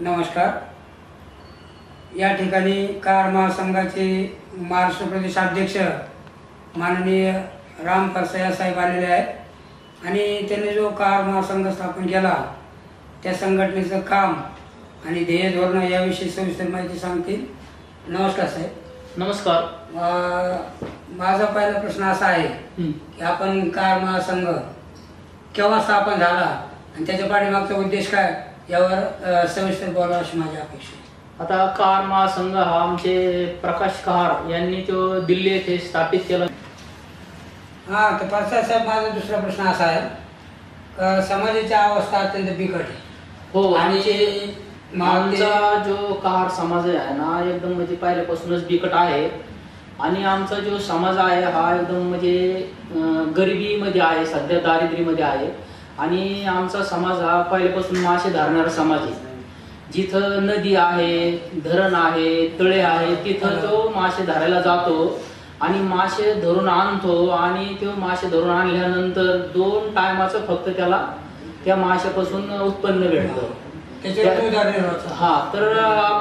नमस्कार. या ठिकाणी कार महासंघाचे महाराष्ट्र प्रदेश अध्यक्ष माननीय राम परसया साहेब आलेले आहेत. आणि त्यांनी जो कार महासंघ स्थापन केला त्या संघटनेचं काम आणि ध्येय धोरण याविषयी सविस्तर माहिती सांगतील. नमस्कार साहेब. नमस्कार. माझा पहिला प्रश्न असा आहे. की आपण कार महासंघ केव्हा स्थापन झाला आणि त्याच्या पाठीमागचा उद्देश काय? यावर सविस्तर बोलावं अशी माझी अपेक्षा आहे. आता कार महासंघ हा आमचे प्रकाश कहार यांनी तो दिल्ली येथे स्थापित केला. हा तर परसाद साहेब माझा दुसरा प्रश्न असा आहे. का समाजाची अवस्था अत्यंत बिकट आहे. हो. आणि आणि मग ते- आमचा जो कहार समाज आहे ना एकदम म्हणजे पहिल्यापासूनच बिकट आहे. आणि आमचा जो समाज आहे हा एकदम म्हणजे अं, गरिबीमध्ये आहे सध्या दारिद्र्यामध्ये आहे. आणि आमचा समाज हा पहिल्यापासून मासे धरणारा समाज आहे. जिथं नदी आहे धरण आहे तळे आहे तिथं तो मासे धरायला जातो आणि मासे धरून आणतो आणि तो मासे धरून आणल्यानंतर दोन टायमाचं फक्त त्याला त्या माशापासून उत्पन्न भेटतं हा तर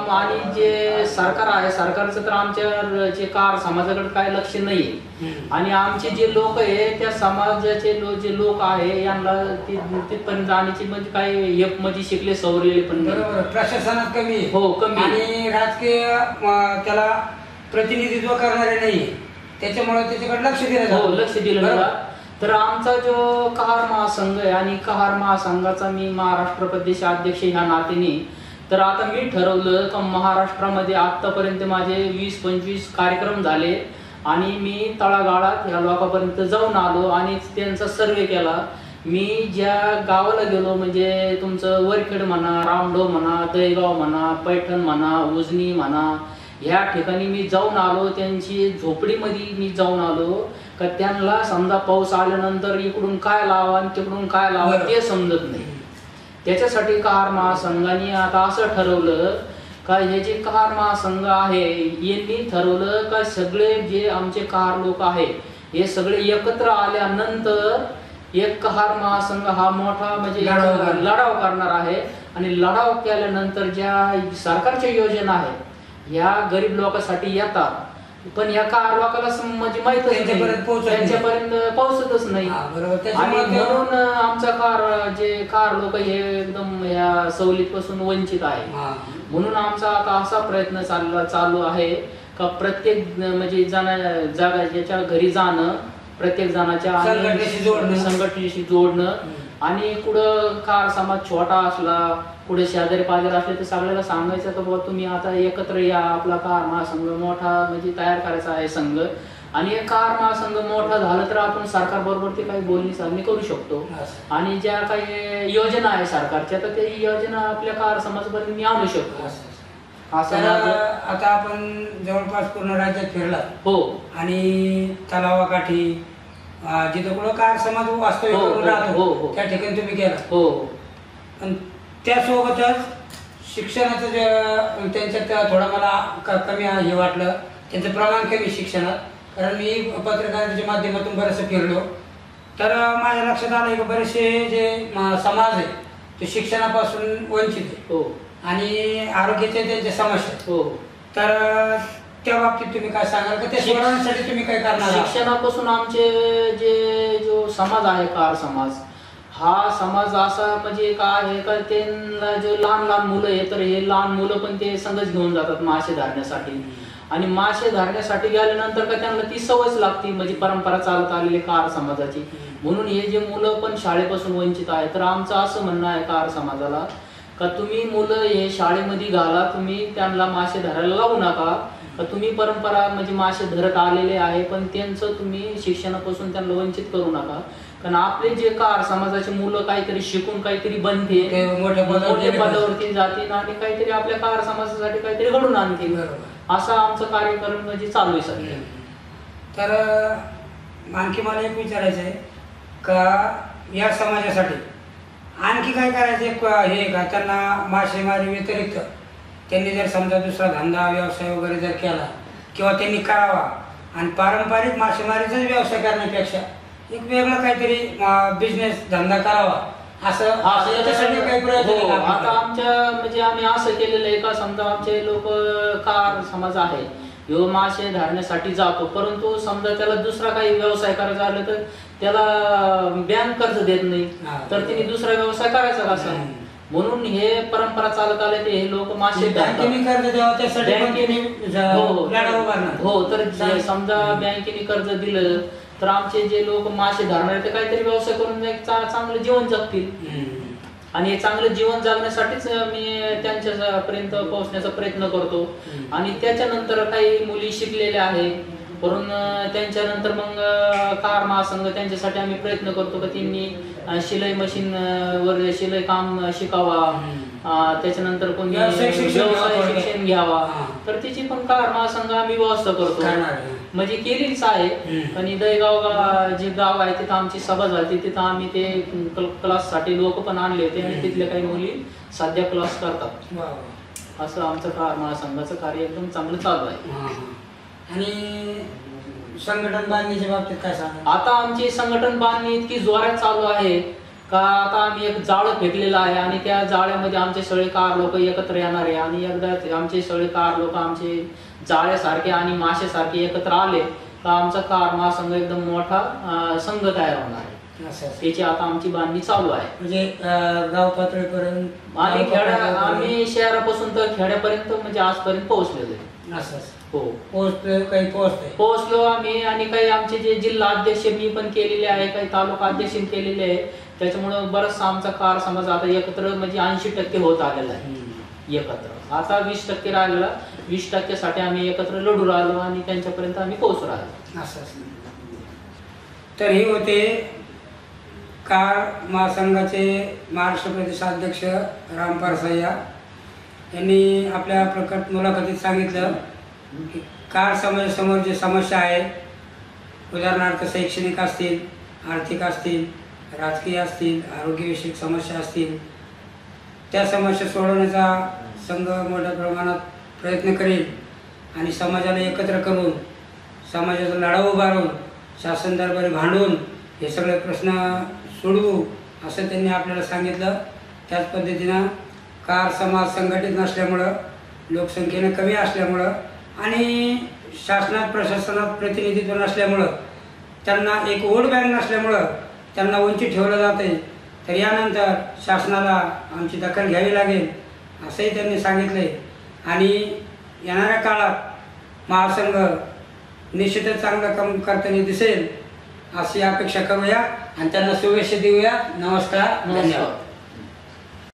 आणि जे सरकार आहे सरकारचं तर आमच्या जे कार समाजाकडे काय लक्ष हम्म. आणि आमचे जे लोक आहे त्या समाजाचे लो जे लोक आहे यांना ति- तिथपर्यंत जाण्याची म्हणजे काय एक मध्ये शिकले सवरलेले पण नाही. बरोबर प्रशासनात कमी. हो, कमी. आणि राजकीय त्याला प्रतिनिधित्व करणारे नाही त्याच्यामुळे त्याच्याकडे लक्ष दिलं हो. लक्ष दिलं? नाही तर आमचा जो कहार महासंघ आहे आणि कहार महासंघाचा मी महाराष्ट्र प्रदेश अध्यक्ष ह्या नात्याने तर आता मी ठरवलं का महाराष्ट्रामध्ये आत्तापर्यंत माझे वीस पंचवीस कार्यक्रम झाले आणि मी तळागाळात ह्या लोकांपर्यंत जाऊन आलो आणि त्यांचा सर्वे केला. मी ज्या गावाला गेलो म्हणजे तुमचं वरखेड म्हणा रामडो म्हणा दहेगाव म्हणा पैठण म्हणा उजनी म्हणा ह्या ठिकाणी मी जाऊन आलो. त्यांची झोपडीमध्ये मी जाऊन आलो. का त्यांना समजा पाऊस आल्यानंतर इकडून काय लावा आणि तिकडून काय लावा. ते समजत नाही त्याच्यासाठी कहार महासंघाने आता असं ठरवलं का हे जे कहार महासंघ आहे यांनी ठरवलं का सगळे जे आमचे कहार लोक आहे हे सगळे एकत्र आल्यानंतर एक कहार महासंघ हा मोठा म्हणजे लढाव करणार. लढाव करणार आहे आणि लढाव केल्यानंतर ज्या सरकारच्या योजना आहेत ह्या गरीब लोकांसाठी येतात पण या कार लोकांना सम- म्हणजे माहितच नाही त्यांच्यापर्यंत पोहोचत नाही. त्यांच्यापर्यंत पोहोचतच नाही हा, बरोबर आणि त्याच्यामुळे ते- म्हणून आमचा कार जे कार लोक हे एकदम या सवलीपासून वंचित आहे हा. म्हणून आमचा आता असा प्रयत्न चालला चालू आहे का प्रत्येक म्हणजे जण जागा ज्याच्या घरी जाणं प्रत्येक जणाच्या आणि संघटनेशी जोडणं. संघटनेशी जोडणं हम्म. आणि कुठं कार समाज छोटा असला कुठे शेजारी पाजारी असले तर सगळ्याला सांगायचं का बाबा तुम्ही आता एकत्र या आपला कार महासंघ मोठा म्हणजे तयार करायचा आहे संघ. आणि कार महासंघ मोठा झाला तर आपण सरकार बरोबर ते काही बोलणी चालणी करू शकतो. आणि ज्या काही योजना आहे सरकारच्या तर ते योजना आपल्या कार समाजपर्यंत मी आणू शकतो. असं. तर आता आपण जवळपास पूर्ण राज्यात फिरला हो. आणि तलावाकाठी जिथं कुठं कार समाज वास्तव्य हो, करून हो, हो, राहतो. हो. त्या ठिकाणी तुम्ही गेला. हो पण त्यासोबतच शिक्षणाचं जे त्यांच्यात थोडं मला क- कमी हे वाटलं. त्यांचं प्रमाण कमी शिक्षणात. कारण मी पत्रकारितेच्या माध्यमातून बरंचसं फिरलो. तर माझ्या लक्षात आलं की बरेचसे जे म, समाज आहे ते शिक्षणापासून वंचित आहे. हो. आणि आरोग्याच्या त्यांच्या समस्या आहेत. हो. तर त्या बाबतीत तुम्ही काय सांगाल का? ते शिक- सोडवण्यासाठी तुम्ही काय करणार आहात? शिक्षणापासून आमचे जे जो समाज आहे कार समाज हा समाज असा म्हणजे काय आहे का त्यांना जो लहान लहान मुलं आहे तर हे लहान मुलं पण ते संगच घेऊन जातात मासे धरण्यासाठी. आणि मासे धरण्यासाठी गेल्यानंतर का त्यांना ती सवयच लागते म्हणजे परंपरा चालत आलेली कार समाजाची. म्हणून हे जे मुलं पण शाळेपासून वंचित आहे तर आमचं असं म्हणणं आहे कार समाजाला का तुम्ही मुलं हे शाळेमध्ये घाला तुम्ही त्यांना मासे धरायला लावू नका. तुम्ही परंपरा म्हणजे मासे धरत आलेले आहे पण त्यांचं तुम्ही शिक्षणापासून त्यांना वंचित करू नका. कारण आपले जे कार समाजाचे मुलं काहीतरी शिकून काहीतरी बनते मोठ्या. पदावरती जातील आणि काहीतरी आपल्या कार समाजासाठी काहीतरी घडून आणतील. असं आमचं कार्यक्रम म्हणजे चालू आहे सध्या. तर आणखी मला एक विचारायचं आहे का या समाजासाठी आणखी काय करायचं हे का त्यांना मासेमारी व्यतिरिक्त? त्यांनी जर समजा दुसरा धंदा व्यवसाय वगैरे जर केला किंवा त्यांनी करावा आणि पारंपरिक मासेमारीचाच व्यवसाय करण्यापेक्षा एक वेगळा काहीतरी बिझनेस धंदा करावा असं असं याच्यासाठी काही प्रयत्न हो, आता? आमच्या म्हणजे आम्ही असं केलेलं आहे का समजा आमचे लोक कार समाज आहे ह्यो मासे धरण्यासाठी जातो परंतु समजा त्याला दुसरा काही व्यवसाय करायचा झाला तर त्याला बँक कर्ज देत नाही. तर तिने दुसरा व्यवसाय करायचा हम्म. म्हणून हे परंपरा चालत आले ते हे लोक मासे. बँकेने कर्ज द्यावं त्यासाठी बँकेने हो लढा उभारणार. हो तर. समजा बँकेने कर्ज दिलं तर आमचे जे लोक मासे धरणारे ते काहीतरी व्यवसाय करून चांगलं जीवन जगतील. आणि हे चांगलं जीवन जगण्यासाठीच मी त्यांच्या पर्यंत पोहोचण्याचा प्रयत्न करतो. आणि त्याच्यानंतर काही मुली शिकलेल्या आहे वरून अं, त्यांच्यानंतर मग कार महासंघ त्यांच्यासाठी आम्ही प्रयत्न करतो की त्यांनी शिलाई मशीन वर शिलाई काम शिकावा त्याच्यानंतर कोणी शिक्षण व्यवसाय घ्यावं. शिक्षण घ्यावा. तर त्याची पण कार महासंघ आम्ही व्यवस्था करतो. म्हणजे केलीच आहे. आणि दहीगाव जे गाव आहे तिथं आमची सभा झाली तिथं आम्ही ते क्लाससाठी लोक पण आणले होते आणि. तिथल्या काही मुली सध्या क्लास करतात. असं आमचं कार महासंघाचं कार्य एकदम चांगलं चालू आहे. आणि संघटन बांधणीच्या बाबतीत काय सांगा आता आमची संघटन बांधणी इतकी जोरात चालू आहे का आता आम्ही एक जाळं फेकलेलं आहे आणि त्या जाळ्यामध्ये आमचे सगळे कार लोक एकत्र येणार आहे. आणि एकदा आमचे सगळे कार लोक आमचे जाळ्यासारखे आणि माशेसारखे एकत्र आले तर आमचा कार महासंघ एकदम मोठा संघ तयार होणार आहे. त्याची आता आमची बांधणी चालू आहे. म्हणजे गाव पातळीपर्यंत गाव खेड्या आम्ही शहरापासून तर खेड्यापर्यंत म्हणजे आजपर्यंत पोहोचलेलो आहे. असं. हो. पोहोचतोय काही पोहोचलो आम्ही आणि काही आमचे जे जिल्हा अध्यक्ष मी पण केलेले आहे काही तालुका अध्यक्ष केलेले आहे. त्याच्यामुळं बरंचसा आमचा कार समाज आता एकत्र म्हणजे ऐंशी टक्के होत आलेला आहे. एकत्र. आता वीस टक्के राहिलेला वीस टक्क्यासाठी आम्ही एकत्र लढू राहिलो आणि त्यांच्यापर्यंत आम्ही पोहोचू राहिलो. असं असं. तर हे होते कार महासंघाचे महाराष्ट्र प्रदेशाध्यक्ष रामपाल सय्या यांनी आपल्या प्रकट मुलाखतीत सांगितलं की कार समाजासमोर जे समस्या आहे उदाहरणार्थ शैक्षणिक असतील आर्थिक असतील राजकीय असतील आरोग्यविषयक समस्या असतील त्या समस्या सोडवण्याचा संघ मोठ्या प्रमाणात प्रयत्न करेल आणि समाजाला एकत्र करून समाजाचा लढा उभारून शासन दरबारी भांडून हे सगळे प्रश्न सोडवू असं त्यांनी आपल्याला सांगितलं. त्याच पद्धतीनं कार समाज संघटित नसल्यामुळं लोकसंख्येनं कमी असल्यामुळं आणि शासनात प्रशासनात प्रतिनिधित्व नसल्यामुळं त्यांना एक वोट बँक नसल्यामुळं त्यांना वंचित ठेवलं जाते तर यानंतर शासनाला आमची दखल घ्यावी लागेल असंही त्यांनी सांगितले आणि येणाऱ्या काळात महासंघ निश्चितच चांगलं काम करताना दिसेल अशी अपेक्षा करूया. आणि त्यांना शुभेच्छा देऊया. नमस्कार. धन्यवाद.